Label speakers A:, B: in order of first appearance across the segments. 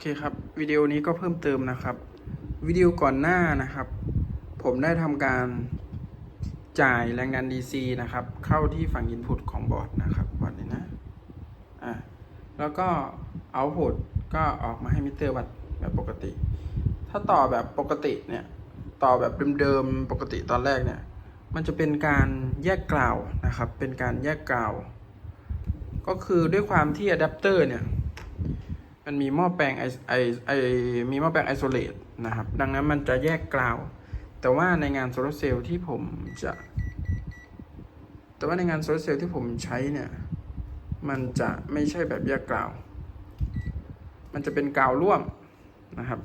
A: เคครับวิดีโอนี้ก็เพิ่มเติมนะครับ วิดีโอก่อนหน้านะครับ ผมได้ทำการจ่ายแรงดัน DC นะครับ เข้าที่ฝั่ง Input ของบอร์ดนะครับบอร์ดนี้นะอะแล้วก็ Output ก็ออกมาให้มิเตอร์วัดแบบปกติ ถ้าต่อแบบปกติเนี่ยต่อแบบเดิมๆปกติตอนแรกเนี่ยมันจะเป็นการแยกกล่าวนะครับ เป็นการแยกกล่าว ก็คือด้วยความที่อะแดปเตอร์เนี่ย มันมีหม้อแปลงไอไอไอมีหม้อแปลงไอโซเลตนะครับ ดังนั้นมันจะแยกกราว แต่ว่าในงานโซลาร์เซลล์ที่ผมจะ แต่ว่าในงานโซลาร์เซลล์ที่ผมใช้เนี่ย มันจะไม่ใช่แบบแยกกราว มันจะเป็นกาวร่วมนะครับ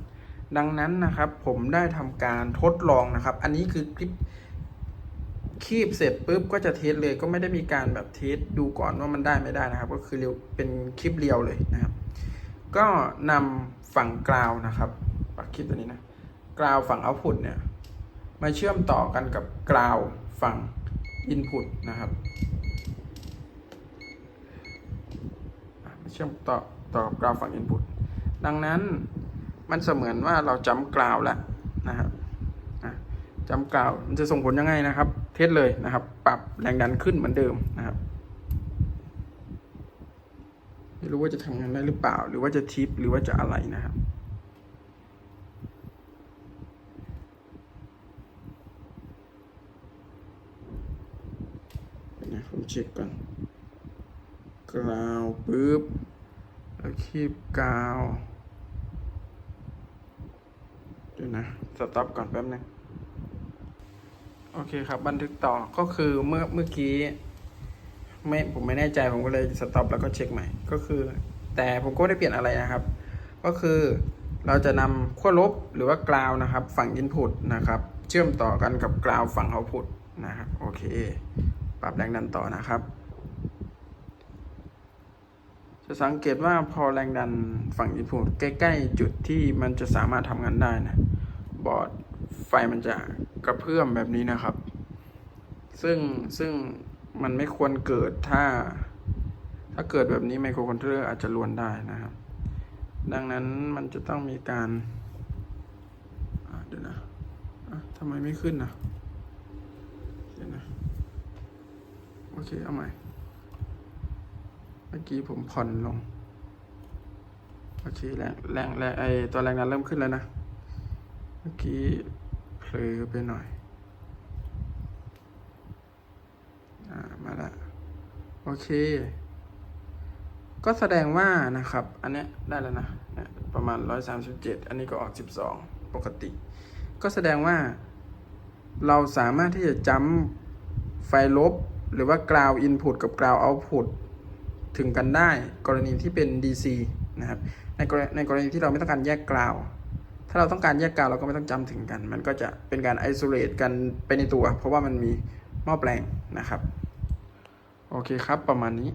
A: ดังนั้นนะครับผมได้ทำการทดลองนะครับ อันนี้คือคลิปคีบเสร็จปุ๊บก็จะเทสเลยก็ไม่ได้มีการแบบเทสดูก่อนว่ามันได้ไม่ได้นะครับ ก็คือเรียวเป็นคลิปเรียวเลยนะครับ ก็นำฝั่งกราวนะครับปักคลิปตัวนี้นะกราวฝั่งเอาพุตเนี่ยมาเชื่อมต่อกันกับกราวฝั่งอินพุตนะครับเชื่อมต่อต่อกับกราวฝั่งอินพุตดังนั้นมันเสมือนว่าเราจำกราวแล้วนะครับจำกราวมันจะส่งผลยังไงนะครับ เทสเลยนะครับ ปรับแรงดันขึ้นเหมือนเดิมนะครับ ไม่รู้ว่าจะทำงานได้หรือเปล่า หรือว่าจะทิปหรือว่าจะอะไรนะครับเดี๋ยผมเช็คก่อนกราวปุ๊บแล้วคีบกาวเดี๋ยวนะ สต็อปก่อนแป๊บนึงโอเคครับ บันทึกต่อก็คือเมื่อเมื่อกี้ ไม่ผมไม่แน่ใจผมก็เลยสต็อปแล้วก็เช็คใหม่ ก็คือ แต่ผมก็ไม่ได้เปลี่ยนอะไรนะครับ ก็คือเราจะนำขั้วลบหรือว่ากราวนะครับ ฝั่ง Input นะครับ เชื่อมต่อกันกับกราวฝั่ง Output นะครับโอเค ปรับแรงดันต่อนะครับ จะสังเกตว่าพอแรงดันฝั่ง Input ใกล้ ๆ จุดที่มันจะสามารถทำงานได้นะบอร์ดไฟมันจะกระเพื่อมแบบนี้นะครับ ซึ่งซึ่ง มันไม่ควรเกิดถ้า ถ้าเกิดแบบนี้ไมโครคอนโทรลเลอร์อาจจะลวนได้นะครับ ดังนั้นมันจะต้องมีการเดี๋ยวนะะทำไมไม่ขึ้นนะเดี๋ยวนะ โอเค เอาใหม่ เมื่อกี้ผมผ่อนลง โอเค แรงแรงแรงไอตัวแรงดันเริ่มขึ้นแล้วนะ เมื่อกี้เผลอไปหน่อย อ่ามาละ โอเค ก็แสดงว่านะครับ อันนี้ได้แล้วนะประมาณ 137 อันนี้ก็ออก 12 ปกติ ก็แสดงว่า เราสามารถที่จะจำไฟลบ หรือว่ากราวอินพุตกับกราวเอาพุตถึงกันได้กรณีที่เป็น DC นะครับในกรณีในกรณีที่เราไม่ต้องการแยกกราวถ้าเราต้องการแยกกราวเราก็ไม่ต้องจำถึงกัน มันก็จะเป็นการไอโซเลตกันไปในตัว เพราะว่ามันมีหม้อแปลงนะครับ โอเคครับประมาณนี้